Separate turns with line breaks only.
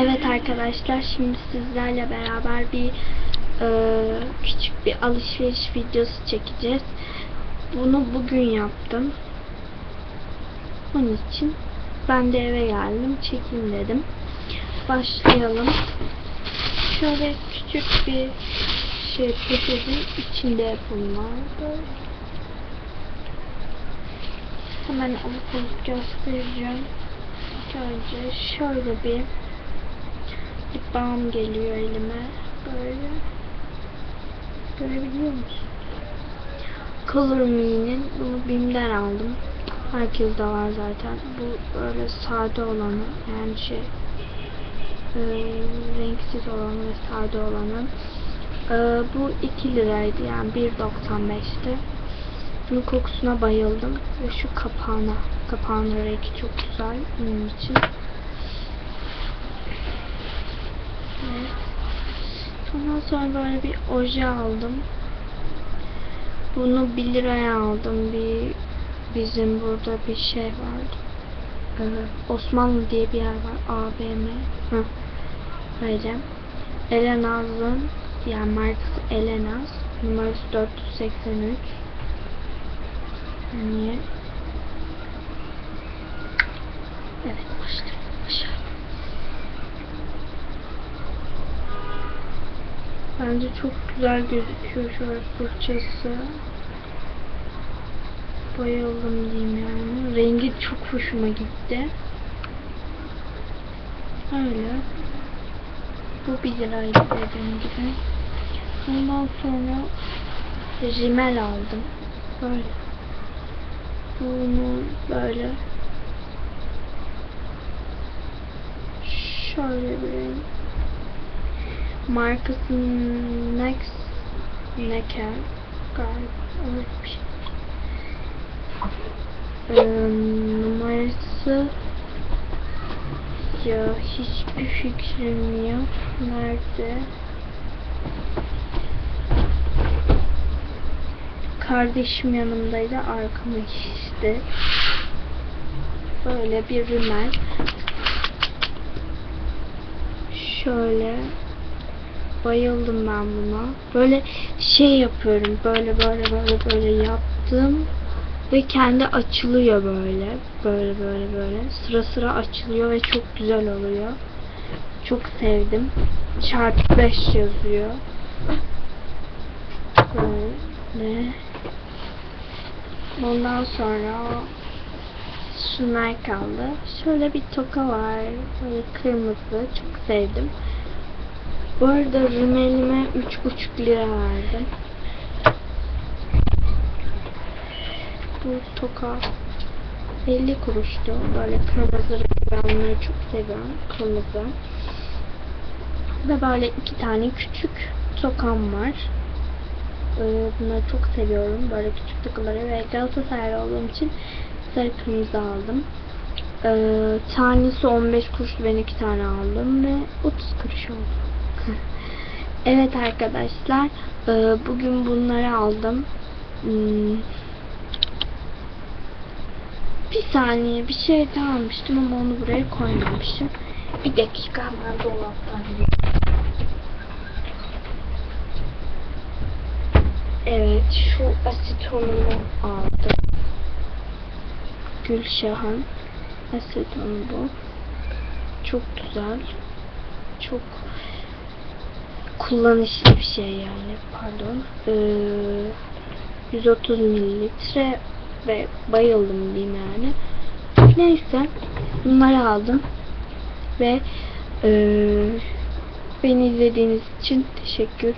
Evet arkadaşlar şimdi sizlerle beraber bir e, küçük bir alışveriş videosu çekeceğiz. Bunu bugün yaptım. Onun için ben de eve geldim çekeyim dedim. Başlayalım. Şöyle küçük bir şey poşetin içinde bunlar. Hemen alıp göstereceğim. Önce şöyle bir lip balm geliyor elime. Böyle. Görebiliyor musun? Color Me'nin bunu Bim'den aldım. Herkeste var zaten. Bu böyle sade olanı yani şey e, renksiz olanı ve sade olanı. E, bu 2 liraydı yani 1.95'ti. Bunun kokusuna bayıldım ve şu kapağına kapağın rengi çok güzel bunun için. Evet. Ondan sonra böyle bir oje aldım. Bunu 1 liraya aldım. Bir bizim burada bir şey vardı. Ee, Osmanlı diye bir yer var. AVM. Hı. Böyle. Elenaz'ın yani markası Elenaz. Numarası 483. Niye? Evet başlayalım. Başlayalım. Bence çok güzel gözüküyor şöyle fırçası. Bayıldım diyeyim yani. Rengi çok hoşuma gitti. Öyle. Bu 1 liraydı dediğim gibi. Ondan sonra rimel aldım. Böyle. Bunu böyle şöyle bir Markası Next Necker galiba öyle bir şey. Ee, numarası ya hiçbir fikrim yok. Nerede? Kardeşim yanımdaydı. Arkama geçti. Böyle bir rimel. Şöyle bayıldım ben buna. Böyle şey yapıyorum. Böyle böyle böyle böyle yaptım. Ve kendi açılıyor böyle. Böyle böyle böyle. Sıra sıra açılıyor ve çok güzel oluyor. Çok sevdim. Çarpı 5 yazıyor. Böyle. Ondan sonra şunlar kaldı. Şöyle bir toka var. Böyle kırmızı. Çok sevdim. Bu arada rümelime 3,5 lira verdim. Bu toka 50 kuruştu. Böyle kırmızı bunları çok seviyorum. Kırmızı. Ve böyle iki tane küçük tokam var. Ee, bunları çok seviyorum. Böyle küçük tokaları ve Galatasaraylı olduğum için sarı kırmızı aldım. Ee, tanesi 15 kuruş ben iki tane aldım ve 30 kuruş oldu. Evet arkadaşlar e, bugün bunları aldım. Hmm. Bir saniye bir şey daha almıştım ama onu buraya koymamışım. Bir dakika hemen dolaptan Evet şu asetonumu aldım. Gülşah'ın asetonu bu. Çok güzel. Çok kullanışlı bir şey yani. Pardon. Ee, 130 mililitre ve bayıldım diyeyim yani. Neyse. Bunları aldım. Ve ee, beni izlediğiniz için teşekkür